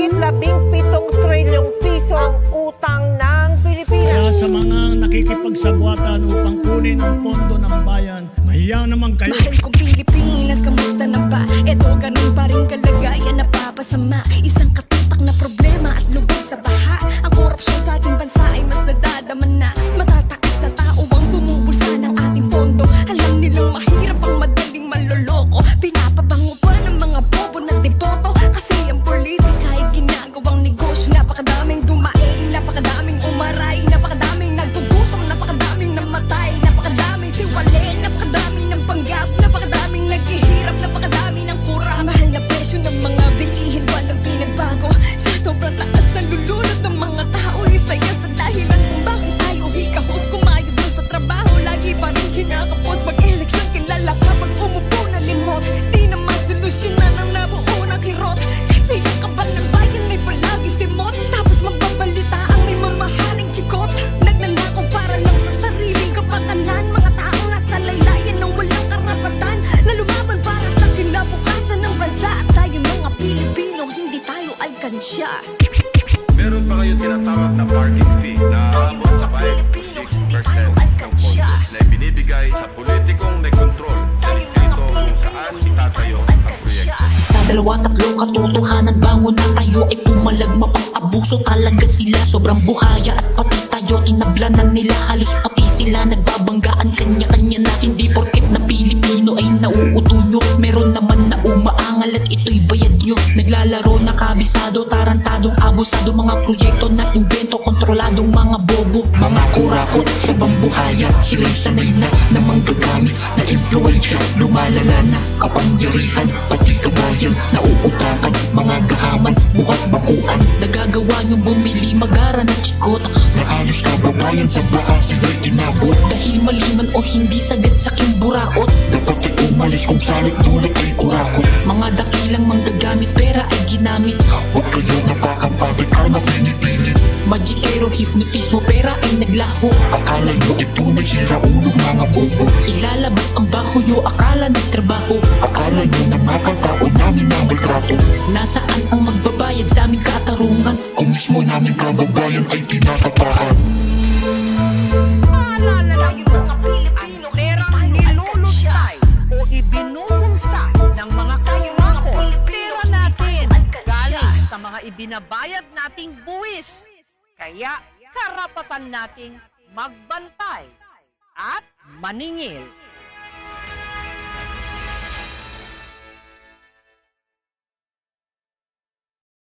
higit labing pitong trilyong piso ang utang ng Pilipinas. Kaya sa mga nakikipagsabwatan upang kunin ang pondo ng bayan, mahiya naman kayo. Mahal ko Pilipinas, kamusta na ba? Ito ganun pa rin kalag alkansya Meron pa kayo tinatawag na parking fee na aabot sa 5 to 6% ng pondo na ibinibigay sa politikong may kontrol sa distrito kung saan itatayo ang proyekto. Sa dalawa tatlo katotohanan bangon na tayo ay pumalag mapang-abuso talaga sila Sobrang buhaya at pati tayo tinablanan nila Halos pati sila nagbabanggaan kanya-kanya na Hindi porket na Pilipino ay nauutunyo Meron naman na umaangal at ito'y bayad nyo Naglalaro na kabisado, tarantadong abusado Mga proyekto na invento, kontroladong mga bobo Mga kurakot sa bambuhaya Sila'y sanay na na manggagamit Na impluensya, lumalala na Kapangyarihan, pati kabayan Nauutakan, mga gahaman Bukas bakuan, nagagawa niyong bumili Magara na chikot Na alos kababayan sa baha sila'y tinabot Dahil maliman o hindi sagad sa buraot Dapat ay umalis kung salit dulot ay kurakot. Mga dakilang manggagamit ginamit Huwag kayo napakampatid ka na pinipilit. Magikero, hypnotismo, pera ay naglaho. Akala nyo ito na sira ulo mga bobo Ilalabas ang baho nyo, akala nagtrabaho. Akala nyo na makataon namin ang maltrato. Nasaan ang magbabayad sa aming katarungan? Kung mismo namin kababayan ay tinatapakan. Maalala lang yung mga Pilipino perang nilulustay o ibinuhulsa ibinabayad nating buwis. Kaya karapatan nating magbantay at maningil.